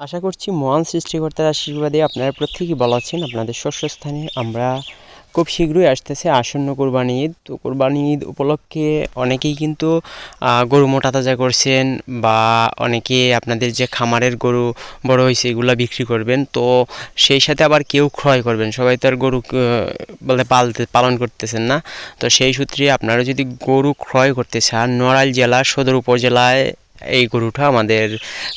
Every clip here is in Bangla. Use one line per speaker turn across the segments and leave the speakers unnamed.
আশা করছি মহান সৃষ্টিকর্তার আশীর্বাদে আপনারা প্রত্যেকেই ভালো আছেন, আপনাদের শস্যস্থানে আমরা খুব শীঘ্রই আসতেছে। আসন্ন কোরবানি ঈদ, তো কোরবানি ঈদ উপলক্ষে অনেকেই কিন্তু গরু মোটা তাজা করছেন বা অনেকে আপনাদের যে খামারের গরু বড় হয়েছে এগুলো বিক্রি করবেন, তো সেই সাথে আবার কেউ ক্রয় করবেন। সবাই তো আর গরু বলে পালতে, পালন করতেছেন না। তো সেই সূত্রে আপনারা যদি গরু ক্রয় করতে চান, নড়াইল জেলা, সদর উপজেলায় এই গরুটা আমাদের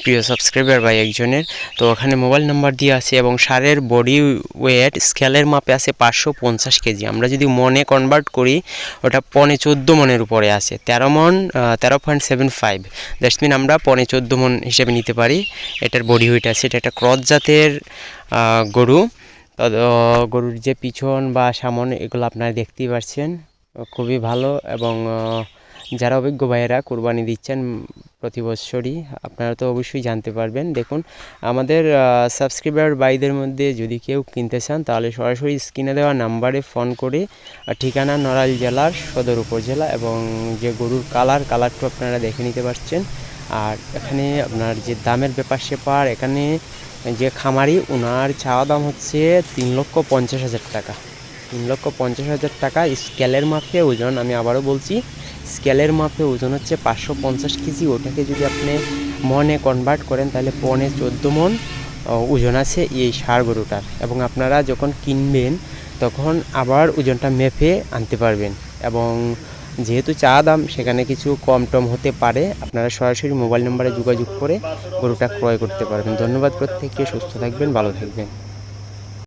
প্রিয় সাবস্ক্রাইবার ভাই একজনের। তো ওখানে মোবাইল নাম্বার দিয়ে আছে এবং সারের বডি ওয়েট স্কেলের মাপে আছে পাঁচশো পঞ্চাশ কেজি। আমরা যদি মনে কনভার্ট করি, ওটা পনে চোদ্দ মনের উপরে আছে। তেরো মন তেরো পয়েন্ট সেভেন ফাইভ দ্যাটস আমরা পনে চোদ্দ মন হিসেবে নিতে পারি। এটার বডি ওয়েট আছে। এটা একটা ক্রস জাতের গরু। গরুর যে পিছন বা সামন এগুলো আপনারা দেখতেই পাচ্ছেন খুবই ভালো এবং যারা অভিজ্ঞ ভাইয়েরা কোরবানি দিচ্ছেন প্রতি বছরই আপনারা তো অবশ্যই জানতে পারবেন। দেখুন, আমাদের সাবস্ক্রাইবার বাইদের মধ্যে যদি কেউ কিনতে চান, তাহলে সরাসরি স্ক্রিনে দেওয়া নাম্বারে ফোন করে ঠিকানা নড়াইল জেলার সদর উপজেলা এবং যে গরুর কালার কালারটা আপনারা দেখে নিতে পারছেন। আর এখানে আপনার যে দামের ব্যাপার সেপার এখানে যে খামারি ওনার চাওয়া দাম হচ্ছে তিন লক্ষ পঞ্চাশ হাজার টাকা। তিন লক্ষ পঞ্চাশ হাজার টাকা। স্কেলের মাপে ওজন আমি আবারও বলছি স্কেলের মাপে ওজন হচ্ছে পাঁচশো পঞ্চাশ কেজি। ওটাকে যদি আপনি মনে কনভার্ট করেন, তাহলে পনে চোদ্দ মন ওজন আছে এই ষাঁড় গরুটার। এবং আপনারা যখন কিনবেন, তখন আবার ওজনটা মেপে আনতে পারবেন। এবং যেহেতু চা দাম, সেখানে কিছু কম টম হতে পারে। আপনারা সরাসরি মোবাইল নম্বরে যোগাযোগ করে গরুটা ক্রয় করতে পারবেন। ধন্যবাদ প্রত্যেককে, সুস্থ থাকবেন, ভালো থাকবেন।